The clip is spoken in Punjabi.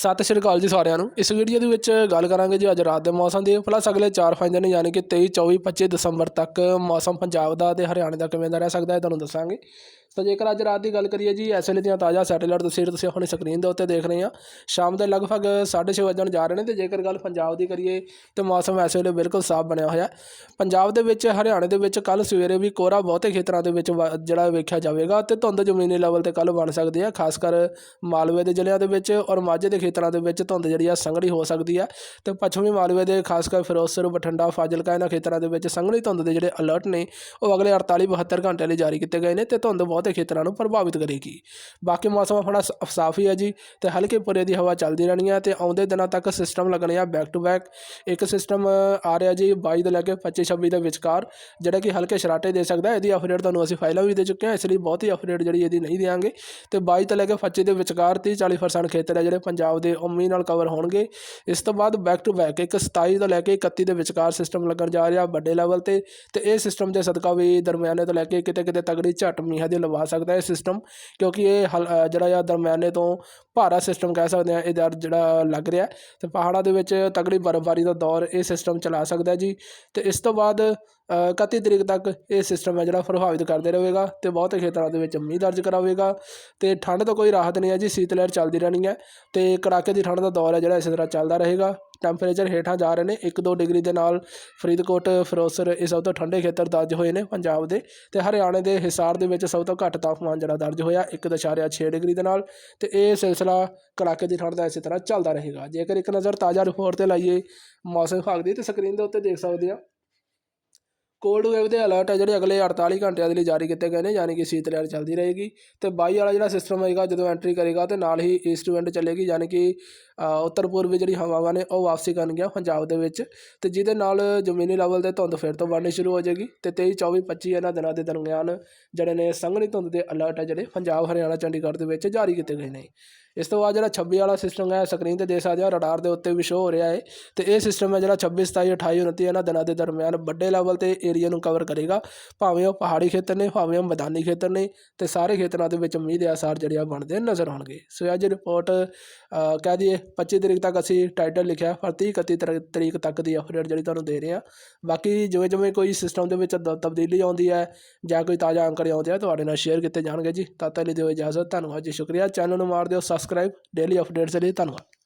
ਸਤਿ ਸ਼੍ਰੀ ਅਕਾਲ ਜੀ ਸਾਰਿਆਂ ਨੂੰ। ਇਸ ਵੀਡੀਓ ਦੇ ਵਿੱਚ ਗੱਲ ਕਰਾਂਗੇ ਜੀ ਅੱਜ ਰਾਤ ਦੇ ਮੌਸਮ ਦੀ। ਪਲੱਸ ਅਗਲੇ 4-5 ਦਿਨ ਯਾਨੀ ਕਿ 23 24 25 ਦਸੰਬਰ ਤੱਕ ਮੌਸਮ ਪੰਜਾਬ ਦਾ ਤੇ ਹਰਿਆਣੇ ਦਾ ਕਿਵੇਂ ਦਾ ਰਹਿ ਸਕਦਾ ਹੈ ਤੁਹਾਨੂੰ ਦੱਸਾਂਗੇ। ਤਾਂ ਜੇਕਰ ਅੱਜ ਰਾਤ ਦੀ ਗੱਲ ਕਰੀਏ ਜੀ, ਇਸ ਵੇਲੇ ਦੀਆਂ ਤਾਜ਼ਾ ਸੈਟੇਲਾਈਟ ਤਸਵੀਰ ਤੁਸੀਂ ਆਪਣੀ ਸਕਰੀਨ ਦੇ ਉੱਤੇ ਦੇਖ ਰਹੇ ਆ ਸ਼ਾਮ ਦੇ ਲਗਭਗ 6:30 ਵਜਣ ਜਾ ਰਹੇ ਨੇ ਤੇ ਜੇਕਰ ਗੱਲ ਪੰਜਾਬ ਦੀ ਕਰੀਏ ਤੇ ਮੌਸਮ ਇਸ ਵੇਲੇ ਬਿਲਕੁਲ ਸਾਫ਼ ਬਣਿਆ ਹੋਇਆ ਪੰਜਾਬ ਦੇ ਵਿੱਚ, ਹਰਿਆਣੇ ਦੇ ਵਿੱਚ ਕੱਲ ਸਵੇਰੇ ਵੀ ਕੋਹਰਾ ਬਹੁਤੇ ਖੇਤਰਾਂ ਦੇ ਵਿੱਚ ਵਾ- ਜਿਹੜਾ ਵੇਖਿਆ ਜਾਵੇਗਾ ਤੇ ਧੁੰਦ ਜ਼ਮੀਨੀ ਲੈਵਲ ਤੇ ਕੱਲ ਬਣ ਸਕਦੀ ਹੈ, ਖਾਸ ਕਰ ਮਾਲਵੇ ਦੇ ਜ਼ਿਲ੍ਹਿਆਂ ਦੇ ਵਿੱਚ ਔਰ ਮਾਝੇ ਦੇ ਖੇਤਰਾਂ ਦੇ ਵਿੱਚ ਧੁੰਦ ਜਿਹੜੀ ਆ ਸੰਘਣੀ ਹੋ ਸਕਦੀ ਹੈ ਤੇ ਪੱਛਮੀ ਮਾਲਵੇ ਦੇ ਖਾਸ ਕਰ ਫਿਰੋਜ਼ਪੁਰ, ਬਠਿੰਡਾ, ਫਾਜ਼ਿਲਕਾ ਇਹਨਾਂ ਖੇਤਰਾਂ ਦੇ ਵਿੱਚ ਸੰਘਣੀ ਧੁੰਦ ਦੇ ਜਿਹੜੇ ਅਲਰਟ ਨੇ, ਉਹ ਅਗਲੇ 48 72 ਘੰਟੇ ਲਈ ਜਾਰੀ ਕੀਤੇ ਗਏ ਨੇ ਤੇ ਧੁੰਦ ਬਹੁਤੇ ਖੇਤਰਾਂ ਨੂੰ ਪ੍ਰਭਾਵਿਤ ਕਰੇਗੀ। ਬਾਕੀ ਮੌਸਮ ਆਪਣਾ ਸ- ਸਾਫ਼ ਹੀ ਹੈ ਜੀ ਤੇ ਹਲਕੇ ਪੁਰੇ ਦੀ ਹਵਾ ਚੱਲਦੀ ਰਹਿਣੀ ਹੈ ਤੇ ਆਉਂਦੇ ਦਿਨਾਂ ਤੱਕ ਸਿਸਟਮ ਲੱਗਣੇ ਆ ਬੈਕ ਟੂ ਬੈਕ ਇੱਕ ਸਿਸਟਮ ਆ ਰਿਹਾ ਜੀ 22 ਤੋਂ ਲੈ ਕੇ 25 26 ਦੇ ਵਿਚਕਾਰ, ਜਿਹੜਾ ਕਿ ਹਲਕੇ ਸ਼ਰਾਟੇ ਦੇ ਸਕਦਾ, ਇਹਦੀ ਅਪਡੇਟ ਤੁਹਾਨੂੰ ਅਸੀਂ ਫਾਈਲਾਂ ਵੀ ਦੇ ਚੁੱਕੇ ਹਾਂ ਇਸ ਲਈ ਬਹੁਤੀ ਅਪਡੇਟ ਜਿਹੜੀ ਇਹਦੀ ਨਹੀਂ ਦੇਵਾਂਗੇ ਤੇ 22 ਤੋਂ ਲੈ ਕੇ 25 ਦੇ ਵਿਚਕਾਰ 30 40% ਖੇਤਰ ਹੈ ਜਿਹੜੇ ਪੰਜਾਬ ਦੇ ਉਮੀ ਨਾਲ ਕਵਰ ਹੋਣਗੇ। ਇਸ ਤੋਂ ਬਾਅਦ ਬੈਕ ਟੂ ਬੈਕ ਇੱਕ 27 ਤੋਂ ਲੈ ਕੇ 31 ਦੇ ਵਿਚਕਾਰ ਸਿਸਟਮ ਲੱਗਣ ਜਾ ਰਿਹਾ ਵੱਡੇ ਲੈਵਲ ਤੇ ਤੇ ਇਹ ਸਿਸਟਮ ਦੇ ਸਦਕਾ ਵੀ ਦਰਮਿਆਨੇ ਤੋਂ ਲੈ ਕੇ ਕਿਤੇ ਕਿਤੇ ਤਗੜੀ ਝਟ ਮੀਂਹਾਂ ਦੀ ਲਵਾ ਸਕਦਾ ਹੈ ਸਿਸਟਮ ਕਿਉਂਕਿ ਇਹ ਹਲ- ਜਿਹੜਾ ਆ ਦਰਮਿਆਨੇ ਤੋਂ ਭਾਰਾ ਸਿਸਟਮ ਕਹਿ ਸਕਦੇ ਆ ਇਹਦਾ ਜਿਹੜਾ ਲੱਗ ਰਿਹਾ। ਤੇ ਪਹਾੜਾਂ ਦੇ ਵਿੱਚ ਤਗੜੀ ਬਰਫ਼ਬਾਰੀ ਦਾ ਦੌਰ ਇਹ ਸਿਸਟਮ ਚਲਾ ਸਕਦਾ ਜੀ। ਤੇ ਇਸ ਤੋਂ ਬਾਅਦ ਇਕੱਤੀ ਤਰੀਕ ਤੱਕ ਇਹ ਸਿਸਟਮ ਹੈ ਜਿਹੜਾ ਪ੍ਰਭਾਵਿਤ ਕਰਦੇ ਰਹੇਗਾ ਅਤੇ ਬਹੁਤੇ ਖੇਤਰਾਂ ਦੇ ਵਿੱਚ ਮੀਂਹ ਦਰਜ ਕਰਾਵੇਗਾ ਅਤੇ ਠੰਡ ਤੋਂ ਕੋਈ ਰਾਹਤ ਨਹੀਂ ਹੈ ਜੀ, ਸੀਤ ਲਹਿਰ ਚੱਲਦੀ ਰਹਿਣੀ ਹੈ ਅਤੇ ਕੜਾਕੇ ਦੀ ਠੰਡ ਦਾ ਦੌਰ ਹੈ ਜਿਹੜਾ ਇਸੇ ਤਰ੍ਹਾਂ ਚੱਲਦਾ ਰਹੇਗਾ। ਟੈਂਪਰੇਚਰ ਹੇਠਾਂ ਜਾ ਰਹੇ ਨੇ 1-2 ਡਿਗਰੀ ਦੇ ਨਾਲ। ਫਰੀਦਕੋਟ, ਫਿਰੋਜ਼ਪੁਰ ਇਹ ਸਭ ਤੋਂ ਠੰਡੇ ਖੇਤਰ ਦਰਜ ਹੋਏ ਨੇ ਪੰਜਾਬ ਦੇ ਤੇ ਹਰਿਆਣੇ ਦੇ ਹਿਸਾਰ ਦੇ ਵਿੱਚ ਸਭ ਤੋਂ ਘੱਟ ਤਾਪਮਾਨ ਜਿਹੜਾ ਦਰਜ ਹੋਇਆ 1.6 ਡਿਗਰੀ ਦੇ ਨਾਲ ਤੇ ਇਹ ਸਿਲਸਿਲਾ ਕੜਾਕੇ ਦੀ ਠੰਡ ਦਾ ਇਸੇ ਤਰ੍ਹਾਂ ਚੱਲਦਾ ਰਹੇਗਾ। ਜੇਕਰ ਇੱਕ ਨਜ਼ਰ ਤਾਜ਼ਾ ਰਿਪੋਰਟ ਤੇ ਲਾਈਏ, ਮੌਸਮ ਵਿਭਾਗ ਦੀ ਤੇ ਸਕਰੀਨ ਦੇ ਉੱਤੇ ਦੇਖ ਸਕਦੇ ਆ ਕੋਲਡ ਵੇਵ ਦੇ ਅਲਰਟ ਹੈ ਜਿਹੜੇ ਅਗਲੇ 48 ਘੰਟਿਆਂ ਦੇ ਲਈ ਜਾਰੀ ਕੀਤੇ ਗਏ ਨੇ, ਯਾਨੀ ਕਿ ਸ਼ੀਤ ਲਹਿਰ ਚੱਲਦੀ ਰਹੇਗੀ। ਤੇ 22 ਵਾਲਾ ਜਿਹੜਾ ਸਿਸਟਮ ਹੋਏਗਾ, ਜਦੋਂ ਐਂਟਰੀ ਕਰੇਗਾ, ਤੇ ਨਾਲ ਹੀ ਈਸਟ ਵਿੰਡ ਚੱਲੇਗੀ, ਯਾਨੀ ਕਿ ਉੱਤਰ ਪੂਰਬੀ ਜਿਹੜੀ ਹਵਾਵਾਂ ਨੇ, ਉਹ ਵਾਪਸੀ ਕਰਨਗੀਆਂ ਪੰਜਾਬ ਦੇ ਵਿੱਚ। ਤੇ ਜਿਹਦੇ ਨਾਲ ਜ਼ਮੀਨੀ ਲੈਵਲ ਤੇ ਧੁੰਦ ਫਿਰ ਤੋਂ ਬਣਨੀ ਸ਼ੁਰੂ ਹੋ ਜਾਏਗੀ। ਤੇ 23 24 25 ਇਹਨਾਂ ਦਿਨਾਂ ਦੇ ਦਰਮਿਆਨ ਜਿਹੜੇ ਨੇ ਸੰਘਣੀ ਧੁੰਦ ਦੇ ਅਲਰਟ ਹੈ ਜਿਹੜੇ ਪੰਜਾਬ, ਹਰਿਆਣਾ, ਚੰਡੀਗੜ੍ਹ ਦੇ ਵਿੱਚ ਜਾਰੀ ਕੀਤੇ ਗਏ ਨੇ। ਇਸ ਤੋਂ ਬਾਅਦ ਜਿਹੜਾ 26 ਵਾਲਾ ਸਿਸਟਮ ਹੈ ਸਕਰੀਨ ਤੇ ਦੇਖ ਸਕਦੇ ਹੋ ਰਡਾਰ ਦੇ ਉੱਤੇ ਵੀ ਸ਼ੋ ਹੋ ਰਿਹਾ ਹੈ। ਤੇ ਇਹ ਸਿਸਟਮ ਹੈ ਜਿਹੜਾ 26 27 28 29 ਇਹਨਾਂ ਦਿਨਾਂ ਦੇ ਦਰਮਿਆਨ ਵੱਡੇ ਲੈਵਲ ਤੇ ਏਰੀਆ ਨੂੰ ਕਵਰ ਕਰੇਗਾ। ਭਾਵੇਂ ਉਹ ਪਹਾੜੀ ਖੇਤਰ ਨੇ, ਭਾਵੇਂ ਉਹ ਮੈਦਾਨੀ ਖੇਤਰ ਨੇ, ਤੇ ਸਾਰੇ ਖੇਤਰਾਂ ਦੇ ਵਿੱਚ ਮੀਂਹ ਦੇ ਆਸਾਰ ਜਿਹੜੇ ਆ ਬਣਦੇ ਨਜ਼ਰ ਆਉਣਗੇ। ਸੋ ਇਹ ਅੱਜ ਰਿਪੋਰਟ ਕਹਿ ਦਈਏ 25 ਤਰੀਕ ਤੱਕ ਅਸੀਂ ਟਾਈਟਲ ਲਿਖਿਆ ਪਰ 30 31 ਤਰ- ਤਰੀਕ ਤੱਕ ਦੀ ਅਪਡੇਟ ਜਿਹੜੀ ਤੁਹਾਨੂੰ ਦੇ ਰਹੇ ਹਾਂ। ਬਾਕੀ ਜਿਵੇਂ ਜਿਵੇਂ ਕੋਈ ਸਿਸਟਮ ਦੇ ਵਿੱਚ ਦ- ਤਬਦੀਲੀ ਆਉਂਦੀ ਹੈ, ਜਾਂ ਕੋਈ ਤਾਜ਼ਾ ਅੰਕੜੇ ਆਉਂਦੇ ਆ ਤੁਹਾਡੇ ਨਾਲ ਸ਼ੇਅਰ ਕੀਤੇ ਜਾਣਗੇ ਜੀ। ਤਦ ਤੱਕ ਲਈ ਦਿਓ ਇਜਾਜ਼ਤ, ਧੰਨਵਾਦ ਜੀ, ਸ਼ੁਕਰੀਆ। ਚੈਨਲ ਨੂੰ ਮਾਰ ਦਿਓ ਸਬਸਕ੍ਰਾਈਬ ਡੇਲੀ ਅਪਡੇਟਸ ਦੇ ਲਈ ਧੰਨਵਾਦ।